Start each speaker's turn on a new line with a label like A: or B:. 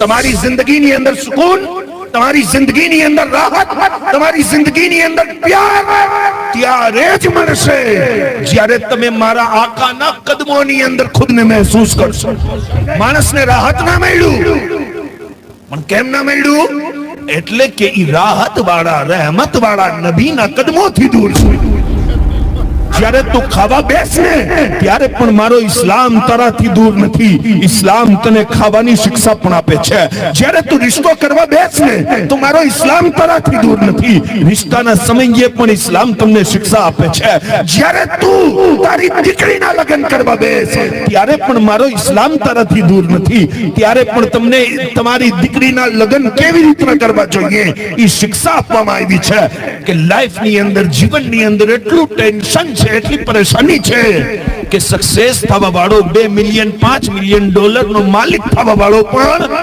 A: તમારી જિંદગીની અંદર સુકૂન, તમારી જિંદગીની અંદર રાહત, તમારી જિંદગીની અંદર પ્યાર ત્યારે જ મળશે જ્યારે તમે મારા આકાના કદમોની અંદર ખુદને મહેસૂસ કરશો. માણસને રાહત ના મળ્યું. પણ કેમ ના મળ્યું? એટલે કે ઈ રાહત વાળા રહેમત વાળા નબીના કદમોથી દૂર છે. જ્યારે તું ખાવા બેસને, ત્યારે પણ મારો ઇસ્લામ તારાથી દૂર નથી. ઇસ્લામ તને ખાવાની શિક્ષા પણ આપે છે. જ્યારે તું રિશ્તો કરવા બેસને, તો મારો ઇસ્લામ તારાથી દૂર નથી. રિશ્તાના સમયે પણ ઇસ્લામ તમને શિક્ષા આપે છે. જ્યારે તું તારી દીકરીના લગ્ન કરવા બેસ, ત્યારે પણ મારો ઇસ્લામ તારાથી દૂર નથી. ત્યારે પણ તમને તમારી દીકરીના લગ્ન કેવી રીતના કરવા જોઈએ એ શિક્ષા આપવામાં આવી છે. કે લાઈફની અંદર, જીવનની અંદર એટલું ટેન્શન છે, એટલી પરેશાની છે કે સક્સેસ થવા વાળો બે મિલિયન પાંચ મિલિયન ડોલર નો માલિક થવા વાળો પણ